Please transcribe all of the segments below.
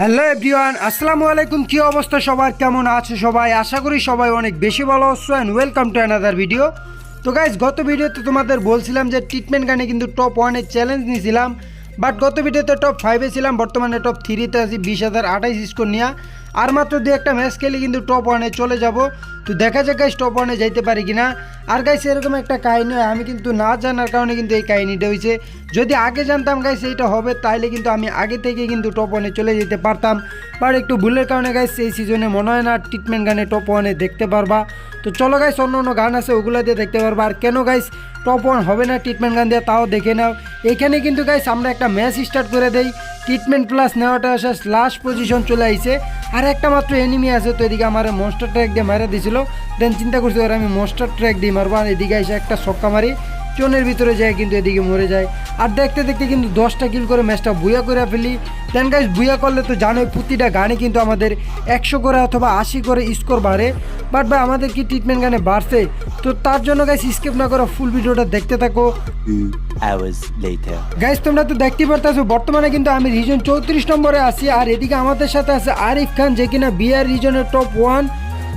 Hello everyone, আসসালামু আলাইকুম। কী অবস্থা সবার? কেমন আছে সবাই? আশা করি সবাই অনেক বেশি ভালো আছো and welcome to another video তো গাইজ গত ভিডিওতে তোমাদের বলছিলাম যে ট্রিটমেন্ট গানে কিন্তু টপ ওয়ানে চ্যালেঞ্জ নিয়েছিলাম বাট গত ভিডিওতে টপ ফাইভে ছিলাম, বর্তমানে টপ থ্রিতে আছি, বিশ হাজার আঠাইশ স্কোর নিয়ে। আর মাত্র দু একটা ম্যাচ খেলে কিন্তু টপ ওয়ানে চলে যাব। তো দেখা যাক গাইস টপ ওয়ানে যাইতে পারি কিনা। আর গাইস এরকম একটা কাহিনী হয়, আমি কিন্তু না জানার কারণে কিন্তু এই কাহিনীটা হয়েছে। যদি আগে জানতাম গাইস এইটা হবে তাহলে কিন্তু আমি আগে থেকে কিন্তু টপ ওয়ানে চলে যেতে পারতাম। বাট একটু ভুলের কারণে গাইস এই সিজনে মনে হয় না ট্রিটমেন্ট গানে টপ ওয়ানে দেখতে পারবা। তো চলো গাইস অন্য অন্য গান আছে, ওগুলো দিয়ে দেখতে পারবা। আর কেন গাইস টপ ওয়ান হবে না ট্রিটমেন্ট গান দিয়ে, তাও দেখে নাও। এখানে কিন্তু গাইস আমরা একটা ম্যাচ স্টার্ট করে দেই। ট্রিটমেন্ট প্লাস নেওয়াটা আসে লাস্ট পজিশন চলে আইছে। আর একটা মাত্র এনিমি আছে, তো এদিকে আমার মনস্টার ট্র্যাক দিয়ে মারা দিছিল। দেন চিন্তা করছি আমি মনস্টার ট্র্যাক দিয়ে মারবো? আর এদিকে এসে একটা ছক্কা মারি। চোনের ভিতরে যায় কিন্তু এদিকে মরে যায়। আর দেখতে দেখতে কিন্তু দশটা কিল করে ম্যাচটা বুয়া করে ফেলি। দেন গাইস বুয়া করলে তো জানোই প্রতিটা গানে কিন্তু আমাদের একশো করে অথবা আশি করে স্কোর বাড়ে। বাট ভাই আমাদের কি ট্রিটমেন্ট গানে বাড়ছে? তো তার জন্য গাইস স্কিপ না করে ফুল ভিডিওটা দেখতে থাকো. গাইস তোমরা তো দেখতে পারতেছো বর্তমানে কিন্তু আমি রিজন চৌত্রিশ নম্বরে আছি আর এদিকে আমাদের সাথে আছে আরিফ খান যে কিনা বিআর রিজনের টপ ওয়ান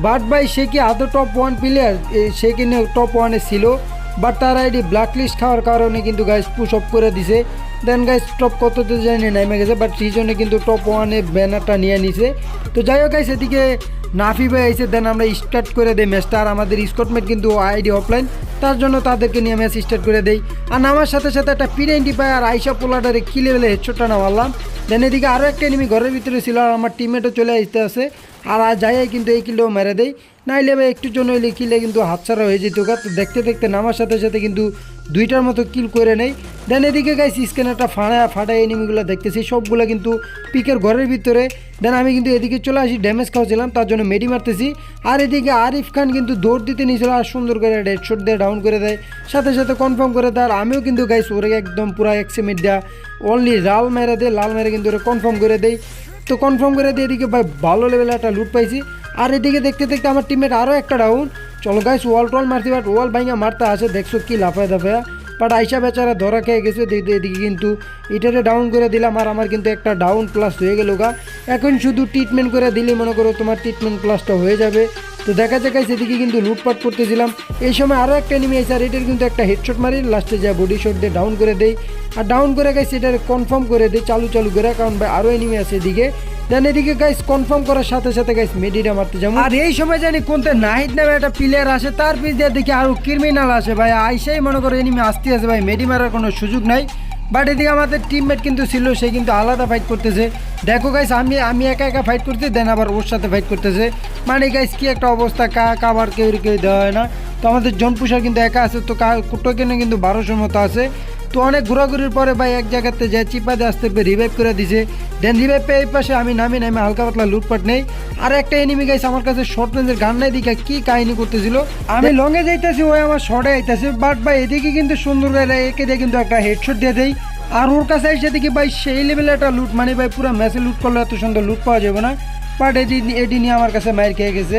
বাট ভাই সে কি আদৌ টপ ওয়ান প্লেয়ার সে কিনা টপ ওয়ানে ছিল। বাট তার আইডি ব্ল্যাক লিস্ট খাওয়ার কারণে কিন্তু গাইস পুশ অফ করে দিছে। দেন গাইস টপ কততে জানি নেমে গেছে বাট রিজনে কিন্তু টপ ওয়ানে ব্যানারটা নিয়ে নিছে। তো যাই হোক গাইস এদিকে নাফি ভাই এসে দেন আমরা স্টার্ট করে দেই ম্যাচটা আর আমাদের স্কটমেট কিন্তু আইডি অফলাইন তার জন্য তাদেরকে নিয়ে ম্যাচ স্টার্ট করে দেই। আর নামার সাথে সাথে একটা পিডেন্টি পায় আর আইসা পোলাটারে কি লেভেলে হেডশটটা না মারলাম দেন এদিকে আরও একটা এনিমি ঘরের ভিতরে ছিল, আর আমার টিমমেটও চলে আসতে আছে। আর আর যাই কিন্তু এই কিলো মেরে দেই। নাইলে ভাই একটু জন্য হইলে কিলে কিন্তু হাতছাড়া হয়ে যেত গা। দেখতে দেখতে নামার সাথে সাথে কিন্তু দুইটার মতো কিল করে নেই। দেন এদিকে গাইস স্ক্যানারটা ফাড়া ফাটা এনিমিগুলো দেখতেছি। সবগুলো কিন্তু পিকের ঘরের ভিতরে। দেন আমি কিন্তু এদিকে চলে আসি ড্যামেজ খাওয়াছিলাম, তার জন্য মেডি মারতেছি। আর এদিকে আরিফ খান কিন্তু দৌড় দিতে নিয়েছিল আর সুন্দর করে হেডশট দিয়ে ডাউন করে দেয়। সাথে সাথে কনফার্ম করে দেয়। আর আমিও কিন্তু গাইস ওরে একদম পুরো এক্সিমিট দেওয়া অনলি লাল মেরে দেয়। লাল মেরে কিন্তু ওরা কনফার্ম করে দেয় তো কনফার্ম করে দিয়ে এদিকে ভাই ভালো লেভেলে একটা লুট পাইছি। আর এদিকে দেখতে দেখতে আমার টিমের আরও একটা ডাউন চলো গাইস ওয়াল টল মারছি বাট ওয়াল ভাইঙ্গা মারতে আসে, দেখছ কি লাফায় দাফায়া। বাট আইসা বেচারা ধরা খেয়ে গেছে এদিকে কিন্তু এটারে ডাউন করে দিলাম আর আমার কিন্তু একটা ডাউন প্লাস হয়ে গেল গা। এখন শুধু ট্রিটমেন্ট করে দিলে মনে করো তোমার ট্রিটমেন্ট প্লাসটা হয়ে যাবে। তো দেখা গাইস এদিকে কিন্তু লুটপাট করতেছিলাম। এই সময় আরও একটা এনিমি আছে আর এটার কিন্তু একটা হেডশট মারি লাস্টে যা বডি শট দিয়ে ডাউন করে দেই। আর ডাউন করে গেছে এটার কনফার্ম করে দেই, চালু চালু করে, কারণ ভাই আরও এনিমি আছে এদিকে। দেন এদিকে গাইস কনফার্ম করার সাথে সাথে গাইস মেডিটা মারতে যাব। আর এই সময় জানি কোনতে নাহিদ নামে একটা প্লেয়ার আসে, তার পিছ দিয়ে দেখি আরও ক্রিমিনাল আসে। ভাই, আইসাই মনে করো এনিমি আসতে আছে, ভাই মেডি মারার কোনো সুযোগ নাই। বাট এদিকে আমাদের টিমমেট কিন্তু ছিল, সে কিন্তু আলাদা ফাইট করতেছে। দেখো গাইস আমি আমি একা একা ফাইট করতে দেন আবার ওর সাথে ফাইট করতেছে। মানে গাইস কি একটা অবস্থা, কা, কাবার কেউ কেউ দেওয়া হয় না। তো আমাদের জনপুষার কিন্তু একা আছে, তো টোকেনে কিন্তু বারোশোর মতো আছে। তো অনেক ঘোরাঘুরির পরে ভাই এক জায়গাতে যায় চিপাতে আসতে পেরে রিভাইভ করে দিছে। দেন রিভাইভ পেয়ে এই পাশে আমি নামি নামি হালকা পাতলা লুটপাট নেই। আর একটা এনিমি গাইছে আমার কাছে শর্ট রেঞ্জের গান নাই দিকে কি কাহিনী করতেছিল। আমি লঙে যাইতেছি ওই আমার শর্টে আইতেছে বাট ভাই এদিকে কিন্তু সুন্দর একে দিয়ে কিন্তু একটা হেডশট দিয়ে দেয় আর ওর কাছে এসে দেখি ভাই সেই লেভেলে একটা লুট মানে ভাই পুরো ম্যাচে লুট করলে এত সুন্দর লুট পাওয়া যাবে না। বাট এটি এটি নিয়ে আমার কাছে মায়ের খেয়ে গেছে।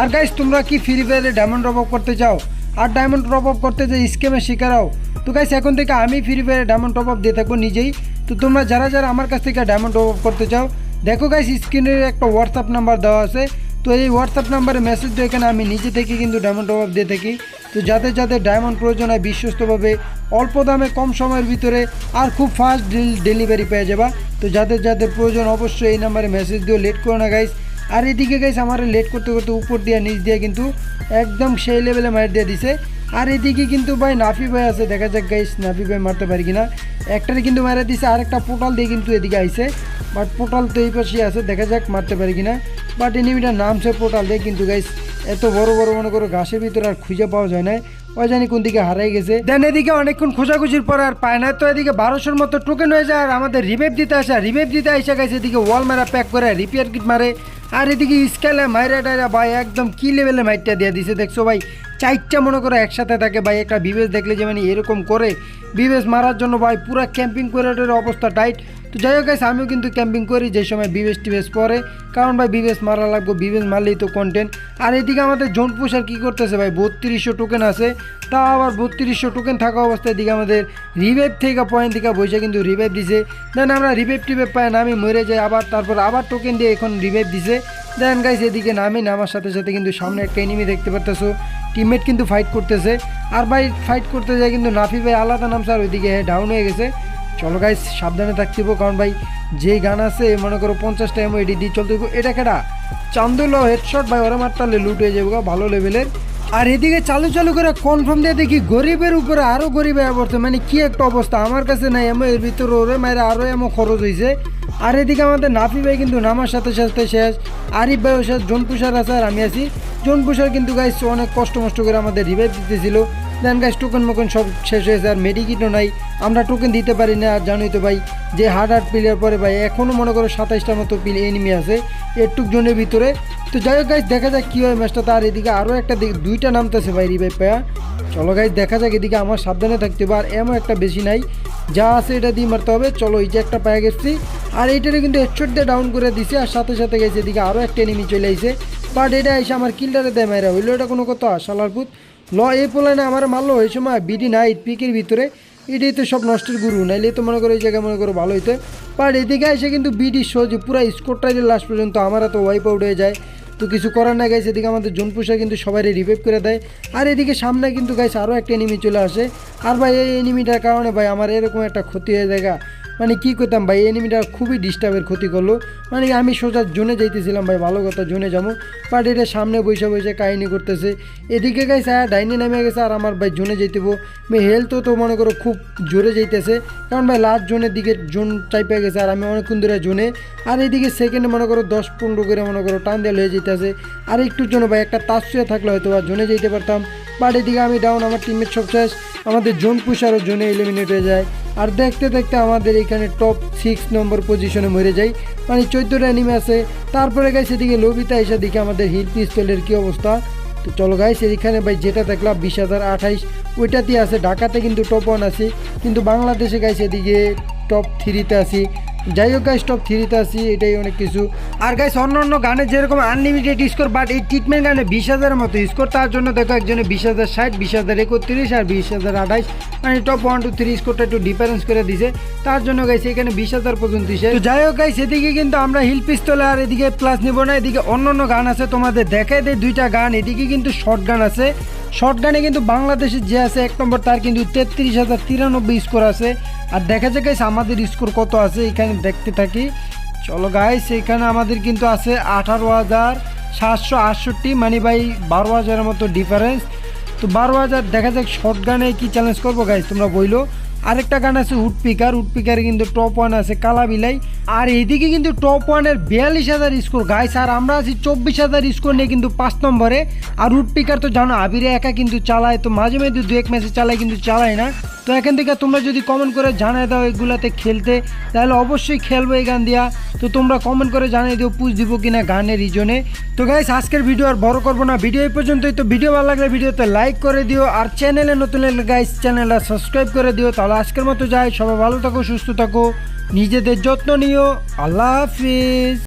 আর গাইস তোমরা কি ফ্রি ফায়ারে ডায়মন্ড ড্রপ আপ করতে চাও? আর ডায়মন্ড টপ আপ করতে যে স্কেমে শিকার হও তো গাইস এখন থেকে আমি ফ্রি ফায়ারে ডায়মন্ড টপ আপ দিয়ে থাকব নিজেই। তো তোমরা যারা যারা আমার কাছ থেকে ডায়মন্ড টপ আপ করতে চাও, দেখো গাইস স্ক্রিনের একটা হোয়াটসঅ্যাপ নাম্বার দেওয়া আছে। তো এই হোয়াটসঅ্যাপ নাম্বারে মেসেজ দিয়ে এখানে আমি নিজে থেকে কিন্তু ডায়মন্ড টপ আপ দিয়ে থাকি। তো যাদের যাদের ডায়মন্ড প্রয়োজন হয়, বিশ্বস্তভাবে, অল্প দামে, কম সময়ের ভিতরে, আর খুব ফাস্ট ডেলিভারি পেয়ে যাবা। তো যাদের যাদের প্রয়োজন, অবশ্যই এই নাম্বারে মেসেজ দিও লেট করো না গাইস আর এদিকে গাইস আমার লেট করতে করতে উপর দিয়ে, নিচ দিয়ে কিন্তু একদম সেই লেভেলে মার দিয়ে দিছে। আর এদিকে কিন্তু ভাই নাফি ভাই আছে, দেখা যাক গাইস নাফি ভাই মারতে পারি কিনা। একটারে কিন্তু মারা দিছে, আর একটা পোটাল দিয়ে কিন্তু এদিকে আইছে। বাট পোটাল তো এই পাশে আছে, দেখা যাক মারতে পারি কিনা। বাট এনিমিটার নাম সে পোটাল দিয়ে কিন্তু গাইস এত বড় বড় মনে করো ঘাসের ভিতরে আর খুঁজে পাওয়া যায় না ওই জানি কোন দিকে হারাই গেছে। দেন এদিকে অনেকক্ষণ খোঁজাখুঁজির পর আর পায় না, তো এদিকে বারোশোর মতো টোকেন হয়ে যায়, আর আমাদের রিভাইভ দিতে আসে রিভাইভ দিতে আসে গেছে এদিকে ওয়াল মারা প্যাক করে রিপেয়ার কিট মারে। আর এদিকে স্কেলে মাইরা টাইরা ভাই একদম কি লেভেলে মাইটটা দিয়ে দিছে দেখছ ভাই? চারটা মনে করো একসাথে থাকে ভাই একটা বিবেশ দেখলে যে মানে এরকম করে। বিবেশ মারার জন্য ভাই পুরো ক্যাম্পিং করিডোরের অবস্থা টাইট তো যাই হোক guys, আমিও কিন্তু ক্যাম্পিং করি যে সময় বিবেশ টিবেশ পরে। কারণ ভাই বিবেশ মারা লাগবে বিবেশ মারলেই তো কন্টেন্ট আর এদিকে আমাদের জোন পুষার কী করতেছে ভাই? বত্রিশশো টোকেন আছে। তা আবার বত্রিশশো টোকেন থাকা অবস্থায় এদিকে আমাদের রিভাইভ থেকে পয়েন্ট থেকে বসে কিন্তু রিভাইভ দিছে। দেন আমরা রিভাইভ টিভাইভ পাই না আমি মরে যাই আবার তারপর আবার টোকেন দিয়ে এখন রিভাইভ দিছে। দেন গাইজ এদিকে নামে নামার সাথে সাথে কিন্তু সামনে একটা এনিমি দেখতে পারতেছো। টিমমেট কিন্তু ফাইট করতেছে। আর ভাই ফাইট করতে যায় কিন্তু নাফি ভাই আলাদা নাম আর ওইদিকে ডাউন হয়ে গেছে। চলো গাইজ সাবধানে থাকতে হইবো, কারণ ভাই যে গান আছে মনে করো পঞ্চাশটা এমও এডি দিয়ে চলতে এটা কেটা চান্দুল হেডশট ভাই ওরা মারতালে লুট হয়ে যাবে ভালো লেভেলের আর এদিকে চালু চালু করে কনফার্ম দিয়ে দেখি গরিবের উপরে আরও গরিব মানে কি একটা অবস্থা? আমার কাছে নাই এমন এর ভিতরে ওরে মায়ের আরও এমন খরচ হয়েছে আর এদিকে আমাদের নাফি ভাই কিন্তু নামার সাথে সাথে শেষ। আরিফ ভাইও শেষ জোনপুষার জোন আছে আর আমি আছি। জোনপুষার কিন্তু গাইস অনেক কষ্ট মষ্ট করে আমাদের রিভাইভ দিতেছিল। দেন গাইস টোকেন মোকেন সব শেষ হয়েছে, আর মেডিকিটও নাই। আমরা টোকেন দিতে পারি না, আর জানোই তো ভাই, যে হার্ড হার্ড প্লেয়ার পরে ভাই এখনও মনে করো সাতাইশটার মতো পিল এনিমি আছে একটুক জনের ভিতরে। তো যাই হোক গাইস দেখা যাক কী হয় ম্যাচটা তার এদিকে আরও একটা দুইটা নামতেছে ভাই রিভাইভ পায়া। চলো গাইস দেখা যাক এদিকে আমার সাবধানে থাকতে হবে, আর এমন একটা বেশি নাই। যা আছে এটা দিয়ে মারতে হবে। চলো এই যে একটা পায়ে গেছি, আর এইটারে কিন্তু হেডশট দিয়ে ডাউন করে দিছে, আর সাথে সাথে গেছে এদিকে আরও একটা এনিমি চলে আইছে। বাট এটা এসে আমার কিলটারে দেয় মাইরা, হইল এটা কোনো কথা শালারপুত ল, এই পোলানে আমার মারলো ওই সময় বিডি নাইট পিকের ভিতরে। এটাই তো সব নষ্টের গুরু, নাইলে তো মনে করো এই জায়গায় মনে করো ভালো হইতো। বাট এদিকে এসে কিন্তু বিডি সহজে পুরো স্কোরটাই লাস্ট পর্যন্ত আমার তো ওয়াইপ আউট হয়ে যায়। তো কিছু করার না গাইছে এদিকে আমাদের জোনপুষা কিন্তু সবাই রিভাইভ করে দেয়। আর এদিকে সামনে কিন্তু গাইছে আরও একটা এনিমি চলে আসে। আর ভাই, এই এনিমিটার কারণে ভাই, আমার এরকম একটা ক্ষতি হয়ে যায়। মানে কী করতাম ভাই এনিমিটা খুবই ডিস্টার্বের ক্ষতি করল। মানে আমি সোজা জোনে যাইতেছিলাম ভাই, ভালো কথা, জোনে যাব। বাট এটা সামনে বসে বসে কাহিনি করতেছে। এদিকে গাইছে আর ডাইনে নেমে গেছে আর আমার ভাই জোনে যাইতেবো মেয়ে হেলথও তো মনে করো খুব জোরে যাইতেছে। কারণ ভাই লাস্ট জোনের দিকে জোন চাইপে গেছে আর আমি অনেকক্ষণ ধরে জোনে। আর এইদিকে সেকেন্ডে মনে করো দশ পনেরো করে মনে করো টান দিয়ে হয়ে যেতেছে আর একটুর জন্য ভাই, একটা তাস শুয়ে থাকলে হয়তো বা জোনে যেতে পারতাম। বাট এদিকে আমি ডাউন আমার টিমের সব শেষ। আমাদের জোন পুষারও জোনে এলিমিনেট হয়ে যায়। আর দেখতে দেখতে আমাদের এখানে টপ সিক্স নম্বর পজিশনে মরে যায় মানে চোদ্দোটা এনিমে আছে। তারপরে গাই সেদিকে লবিতা এসে দিকে আমাদের হিল পিস্তলের কী অবস্থা। তো চলো গাই সেখানে ভাই যেটা দেখলাম, বিশ হাজার আঠাইশ। ওইটাতেই আছে, ঢাকাতে কিন্তু টপ ওয়ান আছে। কিন্তু বাংলাদেশে গাইছে এদিকে টপ থ্রিতে আছি। যাই হোক গাইস টপ থ্রিতে আছি, এটাই অনেক কিছু। আর গাইস অন্য অন্য গানে যেরকম আনলিমিটেড স্কোর বাট এই ট্রিটমেন্ট গানে বিশ হাজারের মতো স্কোর তার জন্য দেখো একজনে বিশ হাজার ষাট, বিশ হাজার একত্রিশ আর বিশ হাজার আঠাইশ মানে টপ ওয়ান টু থ্রি স্কোরটা একটু ডিফারেন্স করে দিছে। তার জন্য গাইছে এখানে বিশ হাজার পর্যন্ত তো যাই হোক গাইস এদিকে কিন্তু আমরা হিল পিস্তলে আর এদিকে প্লাস নিব না। এদিকে অন্য অন্য গান আছে, তোমাদের দেখাই দেয় দুইটা গান। এদিকে কিন্তু শর্ট গান আছে। শর্ট গানে কিন্তু বাংলাদেশের যে আছে এক নম্বর, তার কিন্তু তেত্রিশ হাজার তিরানব্বই স্কোর আছে। আর দেখা যায় গাইস আমাদের স্কোর কত আছে এখানে দেখতে থাকি। চলো গাইস এখানে আমাদের কিন্তু আছে আঠারো হাজার সাতশো আটষট্টি মানে ভাই বারো হাজারের মতো ডিফারেন্স তো বারো হাজার, দেখা যাক শর্ট গানে কি চ্যালেঞ্জ করব গাইস তোমরা বইলো। আরেকটা গান আছে উড পিকার উড পিকারে কিন্তু টপ ওয়ান আছে কালা বিলাই। আর এইদিকে কিন্তু টপ ওয়ানের বিয়াল্লিশ হাজার স্কোর গাইস আর আমরা আছি চব্বিশ হাজার স্কোর নিয়ে কিন্তু পাঁচ নম্বরে। আর উড পিকার তো জানো, আবিরে একা কিন্তু চালায়, তো মাঝে মাঝে দু এক ম্যাচে চালায় কিন্তু চালায় না। তো এখান থেকে তোমরা যদি কমেন্ট করে জানাই দাও এগুলাতে খেলতে, তাহলে অবশ্যই খেলব এই গান দিয়া। তো তোমরা কমেন্ট করে জানিয়ে দিও পুষ দিব কিনা গানের রিজনে তো গাইস আজকের ভিডিও আর বড় করব না। ভিডিও এই পর্যন্তই। তো ভিডিও ভালো লাগলে ভিডিওতে লাইক করে দিও। আর চ্যানেলে নতুন গাইস চ্যানেলটা সাবস্ক্রাইব করে দিও। তাহলে আজকের মতো যাই। সবাই ভালো থাকো সুস্থ থাকো নিজেদের যত্ন নিও। আল্লাহ হাফিজ।